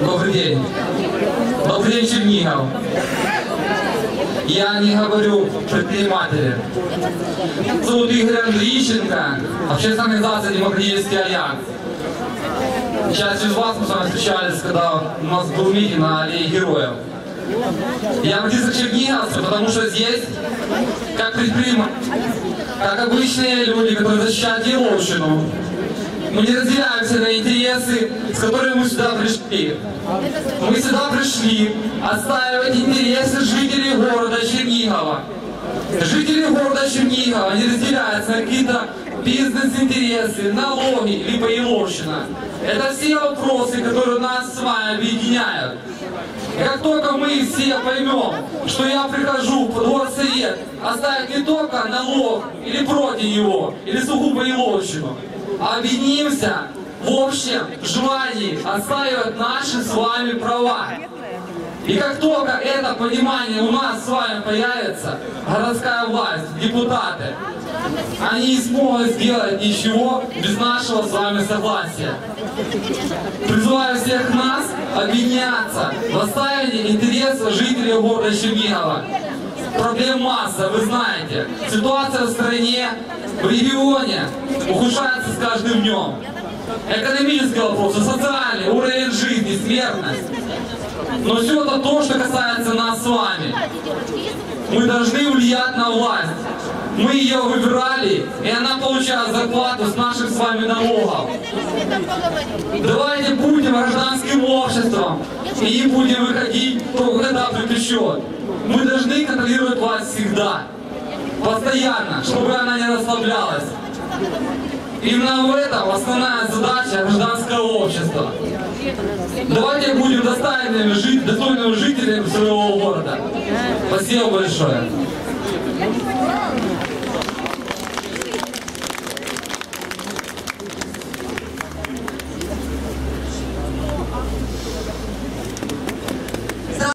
Добрый день. Добрый день, Чернигов. Я не говорю предприниматели. Зовут Игорь Андрищенко, общественная организация «Демократический альянс». Часть из вас мы с вами встречались, когда у нас был митинг на аллее героев. Я обратился к потому что здесь, как предприниматели, как обычные люди, которые защищают Еловщину, мы не разделяемся на интересы, с которыми мы сюда пришли. Мы сюда пришли отстаивать интересы жителей города Чернигова. Жители города Чернигова не разделяются на какие-то бизнес-интересы, налоги, либо Еловщина. Это все вопросы, которые нас с вами объединяют. Как только мы все поймем, что я прихожу в горсовет оставить не только налог или против него, или сугубо Еловщину, а объединимся в общем желании отстаивать наши с вами права. И как только это понимание у нас с вами появится, городская власть, депутаты, они не смогут сделать ничего без нашего с вами согласия. Призываю всех нас объединяться в отстаивании интересов жителей города Чернигова. Проблем масса, вы знаете. Ситуация в стране, в регионе ухудшается с каждым днем. Экономические вопросы, социальный, уровень жизни, смертность. Но все это то, что касается нас с вами. Мы должны влиять на власть. Мы ее выбирали, и она получает зарплату с наших с вами налогов. Давайте будем гражданским обществом и будем выходить, когда припечет. Мы должны контролировать власть всегда, постоянно, чтобы она не расслаблялась. Именно в этом основная задача гражданского общества. Давайте будем достойными, жителями своего города. Спасибо большое.